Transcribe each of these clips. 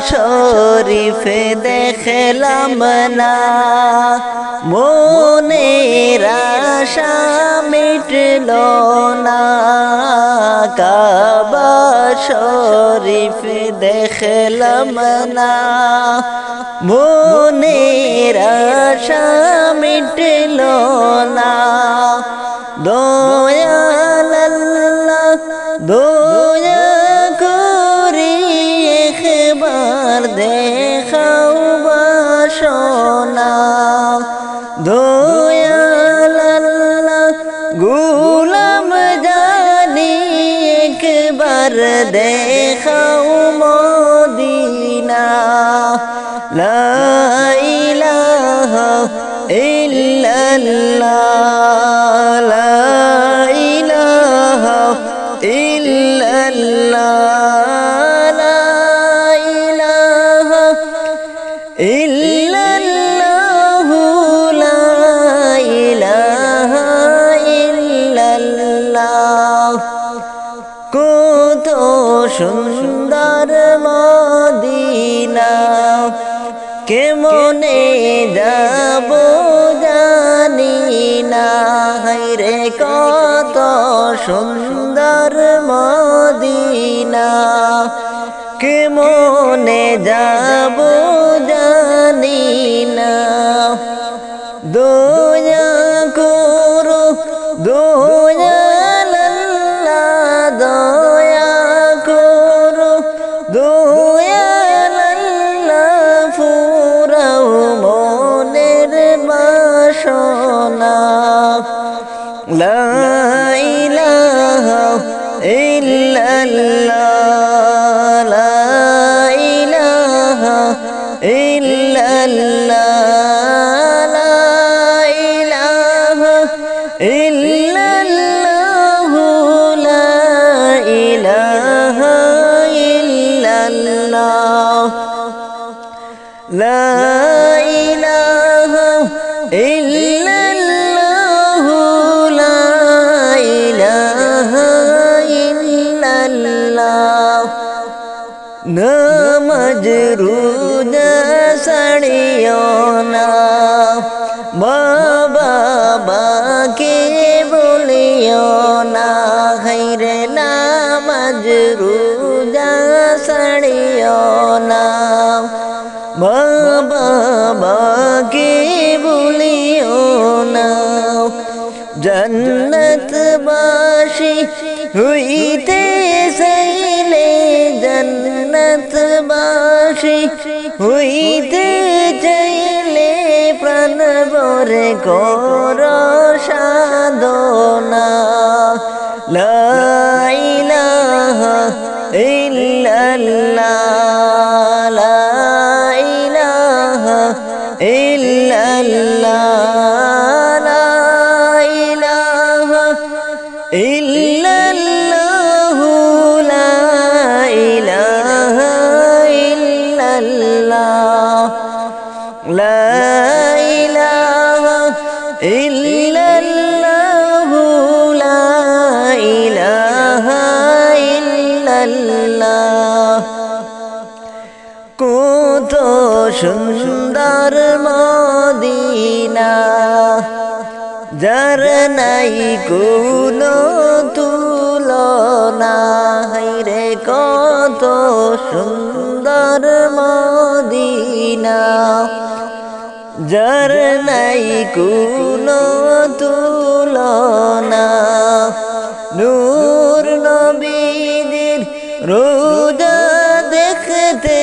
শরীফ দেখলাম না। মনের আশা মিটল না। কাবা শরীফ দেখলাম না। মনের আশা মিটল না। দয়াল আল্লাহ গুলাম জানি একবার দেখাও মদিনা লা ইলাহা ইল্লাল্লাহ সুন্দর মদিনা কেমনে যাব জানি না। রে কত সুন্দর মদিনা কেমনে যাব ইল্লাল্লাহ রোজা ছাড়িও না বাবা বাকে বলিও না হাইরে নামাজ রোজা ছাড়িও না বাবা বাকে বলিও না জন্নত বাসি হইতে হইতে যাইলে প্রাণ বরে কর সাধনা। লা ইল্লাল্লাহ লা ইল্লাল্লাহ। কত সুন্দর মদিনা যার নাই কোনো তুলনা। রে কত সুন্দর মদিনা যার নাই কোনো তুলনা। নূর নবীদের রোজা দেখতে,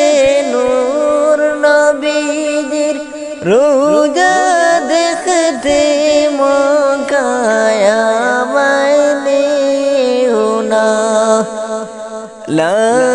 নূর নবীদের রোজা দেখতে মকায়া মাইনে না। লা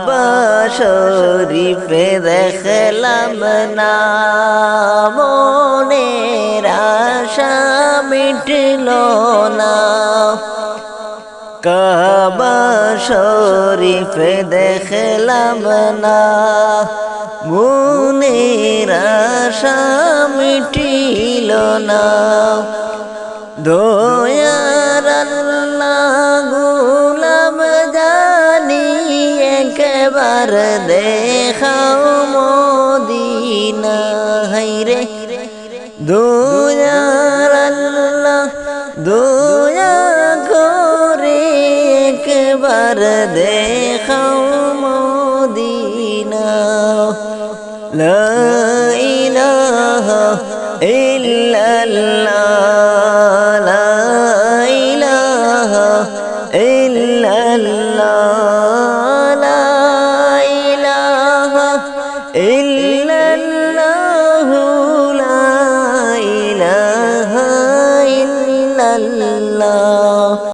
কাবা শরীফে দেখলাম না, মনের আশা মিটল না। কাবা শরীফে দেখলাম না, মনের আশা মিটিল না। দয়ার একবার দেখাও মদিনা হাইরে দয়ার আল্লাহ দয়া করে একবার দেখাও মদিনা। লা ইলাহা ইল্লাল্লাহ।